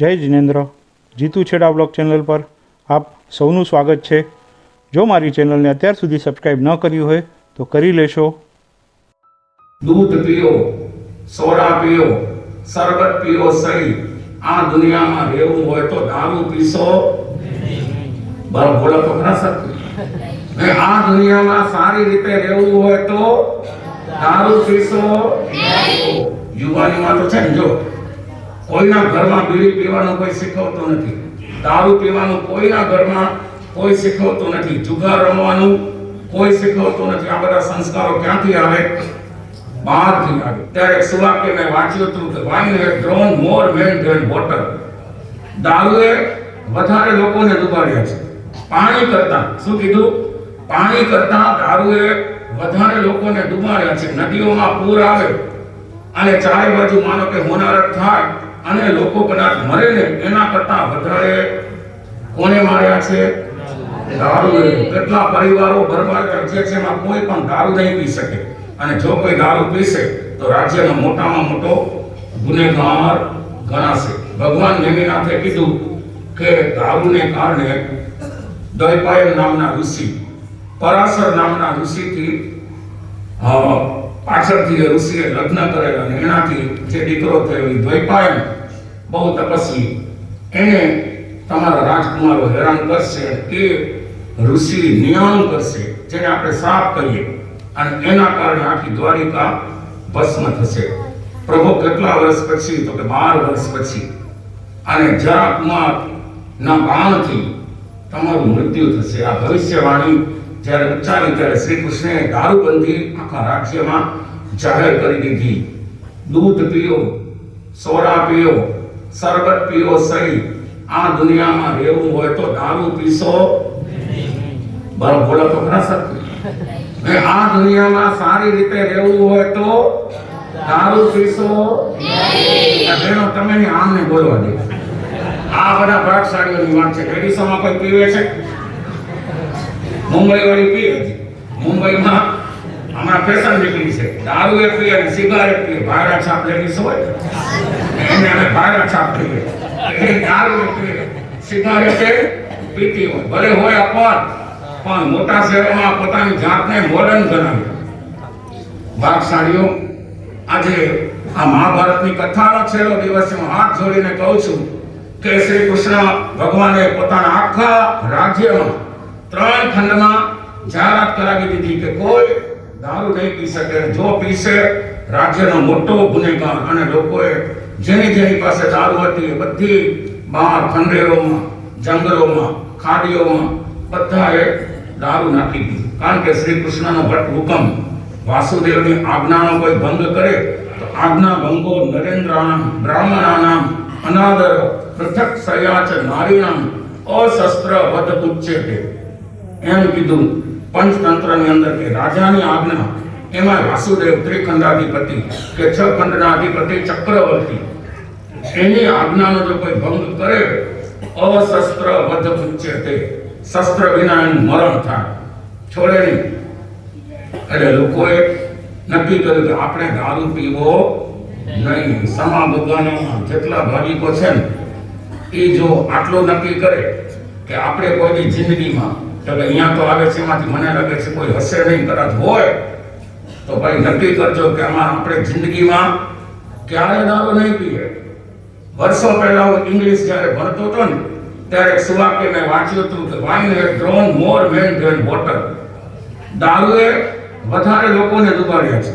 જય જિનેન્દ્ર. જીતુ છેડા blog channel પર આપ સૌનું સ્વાગત છે. જો મારી ચેનલને અત્યાર સુધી સબસ્ક્રાઈબ ન કર્યું હોય તો કરી લેશો. દૂધ પીઓ સોડા પીઓ શરબત પીઓ સહી. આ દુનિયામાં રહેવું હોય તો દારૂ પીશો. બરાબર બોલો તો ખરા સર? આ દુનિયામાં સારી રીતે રહેવું હોય તો દારૂ પીશો. યુવાનીમાં તો છે ને જો. કોઈના ઘરમાં બીડી પીવાનું કોઈ શીખવતું નથી. દારૂ પીવાનું કોઈના ઘરમાં કોઈ શીખવતું નથી. જુગાર રમવાનું કોઈ શીખવતું નથી. આ બધા સંસ્કારો ક્યાંથી આવે? બહારથી આવે. ત્યારે સુવાક્ય મેં વાંચ્યું હતું કે wine had drowned more men than water દારૂએ વધારે લોકોને ડૂબાડ્યા છે. પાણી કરતા. શું કીધું? પાણી કરતા દારૂએ વધારે લોકોને ડૂબાડ્યા છે. નદીઓમાં પૂર આવે. અને ચારે બાજુ માનો કે હોનારત થાય. અને લોકો કદાચ મરે ને એના કરતા વધારે કોને માર્યા છે? દારૂ કેટલા પરિવારો બરબાદ છે એમાં કોઈ પણ દારૂ નહીં પી શકે. અને જો કોઈ દારૂ પીશે તો રાજ્યનો મોટામાં મોટો ગુનેગાર ગણાશે. ભગવાન નેમિનાથે કીધું કે દારૂને કારણે દૈપાયન નામના ઋષિ પરાશર નામના ઋષિથી અ, પાછળથી ઋષિએ લગ્ન કરેલા અને એનાથી જે દીકરો થયો એ દ્વૈપાયન, બહુ તપસ્વી. એને તમારા રાજકુમારો હેરાન કરશે એ ઋષિ નિયમ કરશે, જેને આપણે સાફ કરીએ અને એના કારણે આખી દ્વારિકા ભસ્મ થશે. પ્રભુ કેટલા વર્ષ પછી તો કે બાર વર્ષ પછી. અને જરા કુમાર ના બાણથી તમારું મૃત્યુ થશે. આ ભવિષ્યવાણી જ્યારે ઉચ્ચારી ત્યારે શ્રી કૃષ્ણે દારૂબંધી આખા રાજ્યમાં જાહેર કરી દીધી. દૂધ પીઓ, સોડા પીઓ, શરબત પીઓ સહી. આ દુનિયામાં રહેવું હોય તો દારૂ પીશો બરાબર બોલો તો ખરા સર આ દુનિયામાં સારી રીતે રહેવું હોય તો દારૂ પીશો બેનો તમે આમને બોલવા દે. આ બધા ભાગશાળીઓની વાત છે. લેડીસોમાં કોઈ પીવે છે? મુંબઈ વાળી પી હતી. મુંબઈમાં હમણાં ફેશન નીકળી છે. દારૂ એ પીએ અને સિગારેટ પીએ. ભાડા છાપ લેડીસ હોય. એને અમે ભાડા છાપ પીએ એ દારૂ પીએ. સિગારેટ પીતી હોય. ભલે હોય અપવાદ, પણ મોટા શહેરોમાં પોતાની જાતને મોડર્ન ગણાવે. ભાગશાળીઓ આજે આ મહાભારતની કથાનો છેલ્લો દિવસ હું હાથ જોડીને કહું છું કે શ્રી કૃષ્ણ ભગવાને પોતાના આખા રાજ્યમાં ત્રણ ખંડમાં જાહેરાત કરાવી દીધી કે કોઈ દારૂ નહીં પી શકે, જો પીશે રાજ્યનો મોટો ગુનેગાર અને લોકોએ જેની જેની પાસે દારૂ હતી બધી બહાર ખંડેરોમાં, જંગલોમાં, ખાડીઓમાં બધાએ દારૂ નાખી દીધું. કારણ કે શ્રી કૃષ્ણનો ભટ્ટ હુકમ, વાસુદેવની આજ્ઞાનો કોઈ ભંગ કરે, તો આજ્ઞા ભંગો નરેન્દ્રાણામ બ્રાહ્મણાનામ અનાદર, પૃથક સયાચ નારીણામ અશસ્ત્ર વધ ઉચ્ચેતે. એમ કીધું પંચતંત્રની અંદર કે રાજાની આજ્ઞા એમાં વાસુદેવ ત્રિખંડાધિપતિ કે છ ખંડના અધિપતિ ચક્રવર્તી. એની આજ્ઞાનો જો કોઈ ભંગ કરે, અશસ્ત્ર વધ ઉચ્ચેતે શસ્ત્ર વિના એનું મરણ થાય. છોડે નહીં. એટલે લોકોએ નક્કી કર્યું કે આપણે દારૂ પીવો નહીં. સમા ભગવાનોમાં જેટલા ભાવિકો છે ને એ જો આટલું નક્કી કરે કે આપણે કોઈની જિંદગીમાં કે અહીંયા તો આવે છે, એમાંથી મને લાગે છે કોઈ હશે નહીં, કદાચ હોય. તો ભાઈ નક્કી કરજો કે આમાં આપણે જિંદગીમાં ક્યારે દારૂ નહીં પીએ. વર્ષો પહેલા હું ઇંગ્લિશ જ્યારે ભણતો હતો ને, ત્યારે સુવાક્ય મેં વાંચ્યું હતું કે wine had drowned more men than water દારૂએ વધારે લોકોને ડૂબાડ્યા છે.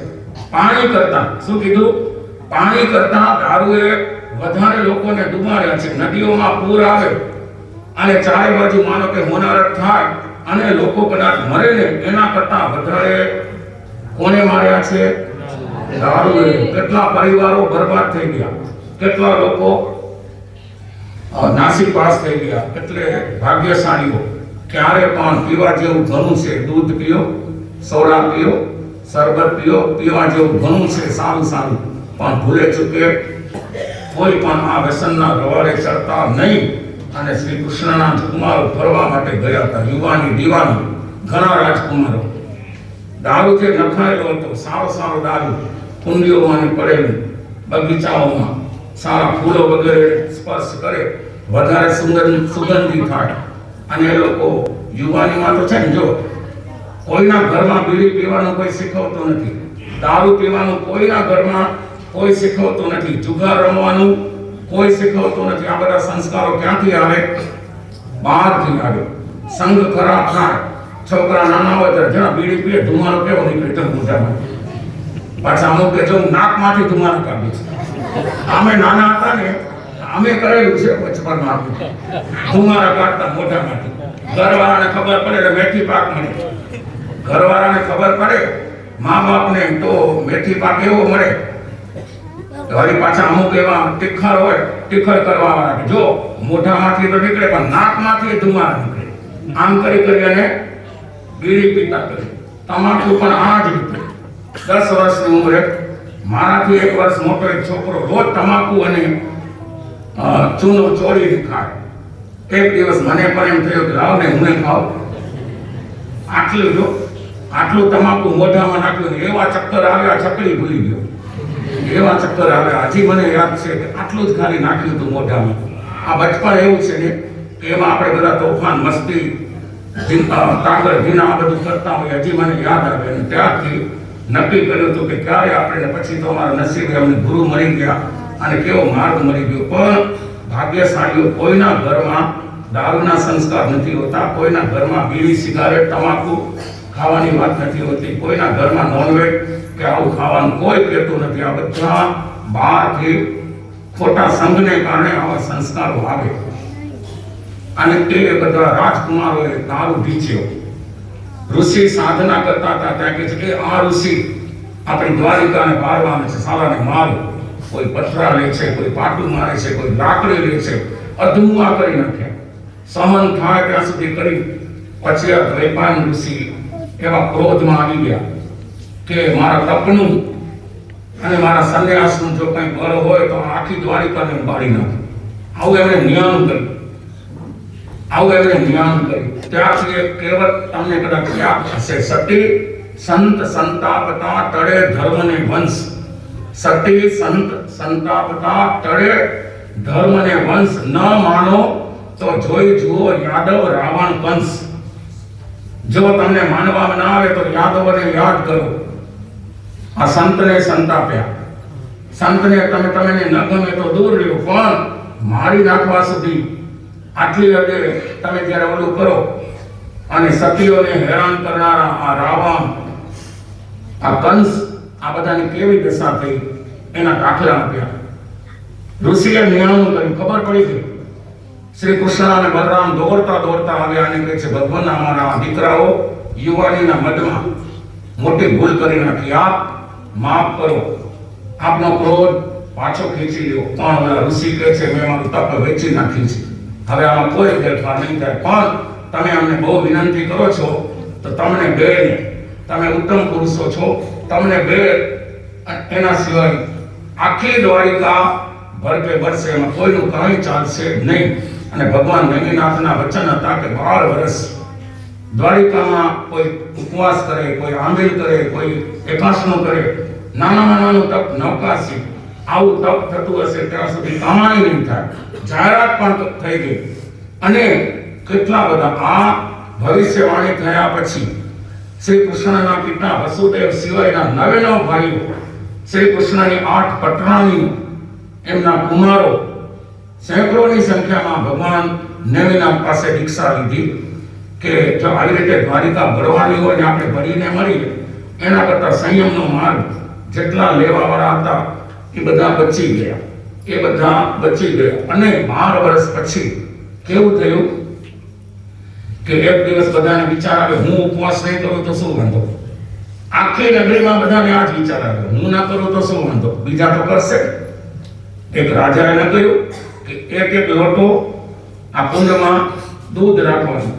પાણી કરતા, શું કીધું? પાણી કરતા દારૂએ વધારે લોકોને ડૂબાડ્યા છે. નદીઓમાં પૂર આવે અને ચારે બાજુ માનો કે હોનારત થાય અને લોકો કદાચ મરે ને, એના કરતા વધારે કોને માર્યા છે? દારૂએ. કેટલા પરિવારો બરબાદ થઈ ગયા. કેટલા લોકો નાસી પાસ થઈ ગયા. એટલે ભાગ્યશાળીઓ, ક્યારે પણ પીવા જેવું ઘણું છે, દૂધ પીઓ, સોડા પીઓ, શરબત પીઓ, પીવા જેવું ઘણું છે, સારું સારું. પણ ભૂલે ચૂકે કોઈ પણ આ વ્યસનના રવાડે ચડતા નહીં. અને શ્રી કૃષ્ણના કુમારો ફરવા માટે ગયા હતા. યુવાની દીવાની ઘણા રાજકુમારો. દારૂ જે નખાયેલો હતો, સારો સારો દારૂ કુંડીઓમાં પડેલી, બગીચાઓમાં સારા ફૂલો વગેરે સ્પર્શ કરે, વધારે સુગંધ સુગંધી થાય અને એ લોકો યુવાનીમાં તો છે ને, જો, કોઈના ઘરમાં બીડી પીવાનું કોઈ શીખવતું નથી. દારૂ પીવાનું કોઈના ઘરમાં કોઈ શીખવતું નથી. જુગાર રમવાનું કોઈ શીખવતું નથી. આ બધા સંસ્કારો ક્યાંથી આવે? બહારથી આવે. સંઘ ખરાબ થાય. છોકરા નાના હોય ત્યારે જણા બીડી પીએ, ધુમાડો કેવો નીકળે? તો મોઢામાં. પાછા અમુક કે જો નાકમાંથી ધુમાડો કાઢે છે. અમે નાના હતા ને, અમે કરેલું છે બચપનમાં ધુમાડા કાઢતા મોઢામાંથી. ઘરવાળાને ખબર પડે એટલે મેથી પાક મળે. ઘરવાળાને ખબર પડે, મા બાપને તો મેથી પાક એવો મળે વળી પાછા અમુક એવા તીખર હોય તીખર કરવા વાળા જો મોઢામાંથી તો નીકળે, પણ નાકમાંથી ધુમાડા નીકળે. આમ કરી કરી અને બીડી પીતા કરી. તમાકુ પણ આ જ રીતે. દસ વર્ષની ઉંમરે મારાથી એક વર્ષ મોટો એક છોકરો રોજ તમાકુ અને ચૂનો ચોરી ખાય. એક દિવસ મને પણ એમ થયું કે લાવ ને હું ખાવ આટલું જો, આટલું તમાકુ મોઢામાં નાખ્યું એવા ચક્કર આવ્યા ચકડી ભૂલી ગયો. એવા ચક્કર આવે હજી મને યાદ છે કે આટલું જ ખાલી નાખ્યું હતું મોઢામાં. આ બચપણ એવું છે ને કે એમાં આપણે બધા તોફાન, મસ્તી કાગળ વિના આ બધું કરતા હોય હજી મને યાદ આવે. અને ત્યારથી નક્કી કર્યું હતું કે ક્યારે આપણે પછી તો અમારા નસીબે અમને ગુરુ મરી ગયા અને કેવો માર્ગ મરી ગયો. પણ ભાગ્યશાળીઓ કોઈના ઘરમાં દારૂના સંસ્કાર નથી હોતા, કોઈના ઘરમાં બીડી સિગારેટ, તમાકુ ખાવાની વાત નથી હોતી, કોઈના ઘરમાં નોનવેજ કે આવું ખાવાનું કોઈ કહેતું નથી. આ બધા બહારથી ખોટા સંઘને કારણે આવા સંસ્કારો આવે. અને તે બધા રાજકુમારોએ દારૂ પીચ્યો ઋષિ સાધના કરતા હતા. ત્યાં કે છે કે આ ઋષિ આપણી દ્વારિકાને મારવાના છે, સાલાને મારો. કોઈ પથરા લે છે, કોઈ પાટું મારે છે, કોઈ લાકડી લે છે. અધુમા કરી નાખે સહન થાય ત્યાં સુધી કરી. પછી આ દ્વૈપાન ઋષિ એવા ક્રોધમાં આવી ગયા. કે મારા તપનું અને મારા સંન્યાસનું જો કંઈ બળ હોય તો આખી દ્વારિકાને હું બાળી નાખું. આવું એમણે નિયમ કર્યું. આવું એમણે નિયમ કર્યું. ત્યારથી એક કહેવત તમને કદાચ યાદ હશે. સતી સંત સંતાપતા તળે ધર્મને વંશ. સતી સંત સંતાપતા તળે ધર્મને વંશ. ન માનો તો જોઈ જુઓ યાદવ રાવણ વંશ. જો તમને માનવામાં ના આવે તો યાદવને યાદ કરો. આ સંતને સંતાપ્યા સંતને તમે તમે ન ગમે તો દૂર રહ્યો, પણ મારી નાખવા સુધી આટલી હદે તમે જ્યારે ઓલું કરો અને સતીઓને હેરાન કરનારા આ રાવણ, આ કંસ, આ બધાની કેવી દશા થઈ એના દાખલા આપ્યા. ઋષિએ નિર્ણય કર્યું, ખબર પડી ગઈ. શ્રી કૃષ્ણ અને બલરામ દોડતા દોડતા આવ્યા અને કહે છે ભગવાન અમારા દીકરાઓ યુવાનીના મધમાં મોટી ભૂલ કરી નાખી. આપ માફ કરો. આપનો ક્રોધ પાછો ખેંચી લ્યો. પણ ઓલા ઋષિ કહે છે, મેં મારું તપ વેચી નાખ્યું છે. હવે આમાં કોઈ ફેરફાર નહીં થાય. પણ તમે અમને બહુ વિનંતી કરો છો, તો તમને બે, તમે ઉત્તમ પુરુષો છો, તમને બે, એના સિવાય આખી દ્વારિકા ભરપે ભરશે, એમાં કોઈનું કાંઈ ચાલશે નહીં. અને ભગવાન નૈમિનાથના વચન હતા કે બાર વર્ષ દ્વારિકામાં કોઈ ઉપવાસ કરે, કોઈ આંબેલ કરે, કોઈ એકાસનો કરે નાનામાં નાનું તપ નવકાશી આવું તપ થતું હશે ત્યાં સુધી કમાણી નહીં થાય. જાહેરાત પણ થઈ ગઈ. અને કેટલા બધા આ ભવિષ્યવાણી થયા પછી શ્રી કૃષ્ણના પિતા વસુદેવ સિવાયના નવે નવ ભાઈઓ, શ્રી કૃષ્ણની આઠ પટરાણી, એમના કુમારો, સેંકડોની સંખ્યામાં ભગવાન નેમિનાથ પાસે દીક્ષા લીધી કે જો આવી રીતે દ્વારિકા ભરવાની હોય ને આપણે ભરીને મળીએ એના કરતાં સંયમનો માર્ગ જેટલા લેવાવાળા હતા, એ બધા બચી ગયા. એ બધા બચી ગયા. અને બાર વર્ષ પછી કેવું થયું? કે એક દિવસ બધાને વિચાર આવે હું ઉપવાસ નહીં કરું તો શું વાંધો? આખી નગરીમાં બધાને આ જ વિચાર આવ્યો, હું ના કરું તો શું વાંધો? બીજા તો કરશે. એક રાજાએ ન કહ્યું કે એક એક લોટો આ કુંડમાં દૂધ રાખવાનું.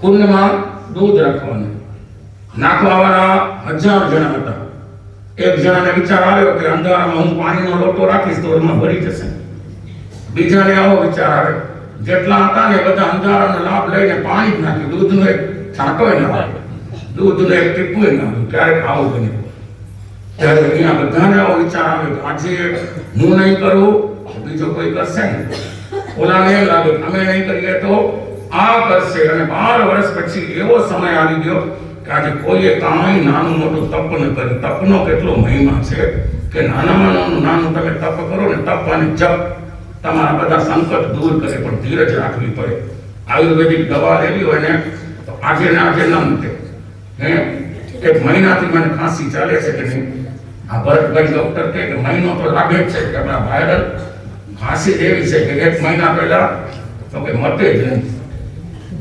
કુંડમાં દૂધ રાખવાનું. નાખવાવાળા હજાર જણા હતા. એક જણાને વિચાર આવ્યો કે અંધારામાં હું પાણીનો લોટો રાખીશ તો એમાં ભરી જશે. બીજાને આવો વિચાર આવ્યો. જેટલા હતા ને બધા અંધારાનો લાભ લઈને પાણી જ નાખ્યું. દૂધનો એક છાંટો ન આવ્યો દૂધનો એક ટીપું ન આવ્યું ક્યારેક આવું બન્યું. ત્યારે અહીંયા બધાને આવો વિચાર આવ્યો કે આજે હું નહીં કરું, બીજો કોઈ કરશે ને ઓલાને એમ લાગે અમે નહીં કરીએ તો આ કરશે. અને બાર વર્ષ પછી એવો સમય આવી ગયો આજે કોઈએ કાંઈ નાનું મોટું તપ ન કરે તપનો કેટલો મહિમા છે કે નાનામાં નાનું નાનું તમે તપ કરો ને તપ અને જપ તમારા બધા સંકટ દૂર કરે, પણ ધીરજ રાખવી પડે. આયુર્વેદિક દવા લેવી હોય ને, તો આજે ને આજે ન મૂકે. હે? એક મહિનાથી મને ખાંસી ચાલે છે કે નહીં? આ ભરતભાઈ ડૉક્ટર કહે કે મહિનો તો લાગે જ છે કે આપણા વાયરલ ખાંસી એવી છે કે એક મહિના પહેલા તો કે મટે જ નહીં.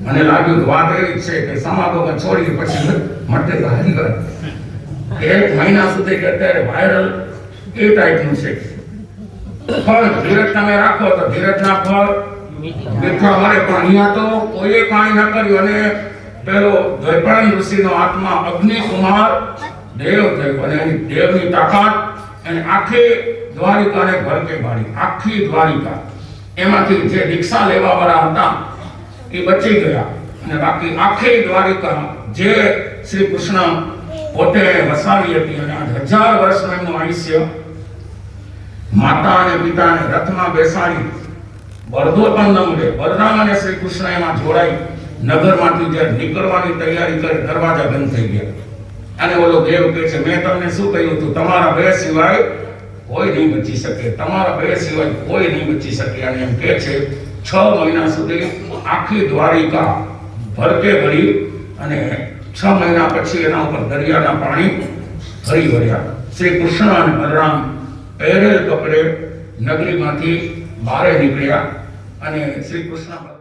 મને લાગ્યું વાત એવી છે કે સમાગમ છોડી પછી મટે તો હારી કરે એક મહિના સુધી કે અત્યારે વાયરલ એ ટાઈપનું છે. પણ ધીરજ તમે રાખો તો ધીરજના ફળ મીઠા મળે. પણ અહીંયા તો કોઈએ કાંઈ ન કર્યું અને પેલો દ્વૈપાયન ઋષિનો આત્મા અગ્નિકુમાર દેવ થયો. અને એની દેવની તાકાત અને આખી દ્વારિકાને ભરકે પાડી. આખી દ્વારિકા. એમાંથી જે દીક્ષા લેવા વાળા હતા એ બચી ગયા. અને બાકી આખી દ્વારિકા જે શ્રી કૃષ્ણ પોતે વસાવી હતી અને આ હજાર વર્ષનું એમનું આયુષ્ય માતા અને પિતાને રથમાં બેસાડી, બળદો પણ ન મળે. બલરામ અને શ્રી કૃષ્ણ એમાં જોડાઈ, નગરમાંથી જ્યારે નીકળવાની તૈયારી કરી, દરવાજા બંધ થઈ ગયા. અને ઓલો દેવ કહે છે, મેં તમને શું કહ્યું હતું? તમારા બે સિવાય કોઈ નહીં બચી શકે. તમારા બે સિવાય કોઈ નહીં બચી શકે. અને એમ કહે છે છ મહિના સુધી આખી દ્વારિકા ભરતે ભરી અને છ મહિના પછી એના ઉપર દરિયાના પાણી ભરી વળ્યા શ્રી કૃષ્ણ અને બલરામ પહેરેલ કપડે નગરીમાંથી બહાર નીકળ્યા અને શ્રી કૃષ્ણ